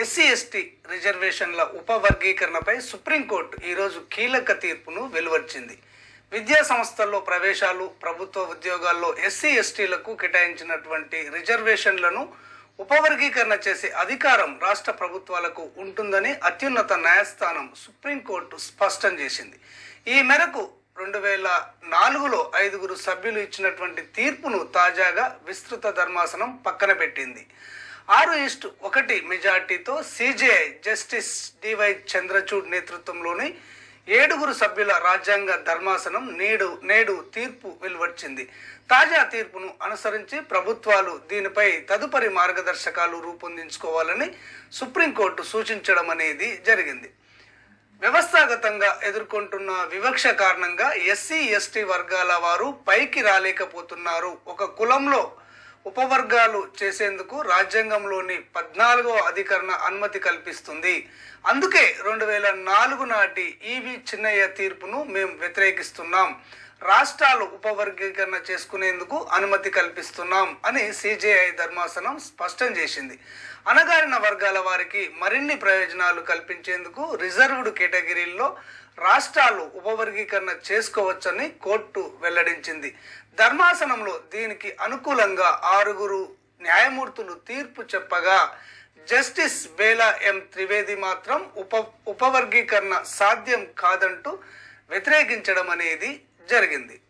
SC ST రిజర్వేషన్ల ఉపవర్గీకరణపై supreme court ఈరోజు కీలక తీర్పును వెలువరించింది. విద్యా సంస్థల్లో ప్రవేశాలు ప్రభుత్వ ఉద్యోగాల్లో ఎస్సీ ఎస్టీలకు కేటాయించినటువంటి రిజర్వేషన్లను ఉపవర్గీకరణ చేసే అధికారం రాష్ట్ర ప్రభుత్వాలకు ఉంటుందని అత్యున్నత న్యాయస్థానం సుప్రీంకోర్టు స్పష్టం చేసింది. ఈ మేరకు రెండు వేల నాలుగులో ఐదుగురు సభ్యులు ఇచ్చినటువంటి తీర్పును తాజాగా విస్తృత ధర్మాసనం పక్కన పెట్టింది. ఆరు ఈస్ట్ ఒకటి మెజార్టీతో సిజేఐ జస్టిస్ డివై చంద్రచూడ్ నేతృత్వంలోని ఏడుగురు సభ్యుల రాజ్యాంగ ధర్మాసనం నేడు నేడు తీర్పు వెలువచ్చింది తాజా తీర్పును అనుసరించి ప్రభుత్వాలు దీనిపై తదుపరి మార్గదర్శకాలు రూపొందించుకోవాలని సుప్రీంకోర్టు సూచించడం అనేది జరిగింది. వ్యవస్థాగతంగా ఎదుర్కొంటున్న వివక్ష కారణంగా ఎస్సీ ఎస్టీ వర్గాల వారు పైకి రాలేకపోతున్నారు. ఒక కులంలో ఉపవర్గాలు చేసేందుకు రాజ్యాంగంలోని పద్నాలుగో అధికరణ అనుమతి కల్పిస్తుంది. అందుకే రెండు వేల నాలుగు నాటి ఈవి చిన్నయ్య తీర్పును మేము వ్యతిరేకిస్తున్నాం. రాష్ట్రాలు ఉపవర్గీకరణ చేసుకునేందుకు అనుమతి కల్పిస్తున్నాం అని సిజేఐ ధర్మాసనం స్పష్టం చేసింది. అణగారిన వర్గాల వారికి మరిన్ని ప్రయోజనాలు కల్పించేందుకు రిజర్వ్డ్ కేటగిరీల్లో రాష్ట్రాలు ఉపవర్గీకరణ చేసుకోవచ్చని కోర్టు వెల్లడించింది. ధర్మాసనంలో దీనికి అనుకూలంగా ఆరుగురు న్యాయమూర్తులు తీర్పు చెప్పగా జస్టిస్ బేలా ఎం త్రివేది మాత్రం ఉప ఉపవర్గీకరణ సాధ్యం కాదంటూ వ్యతిరేకించడం అనేది జరిగింది.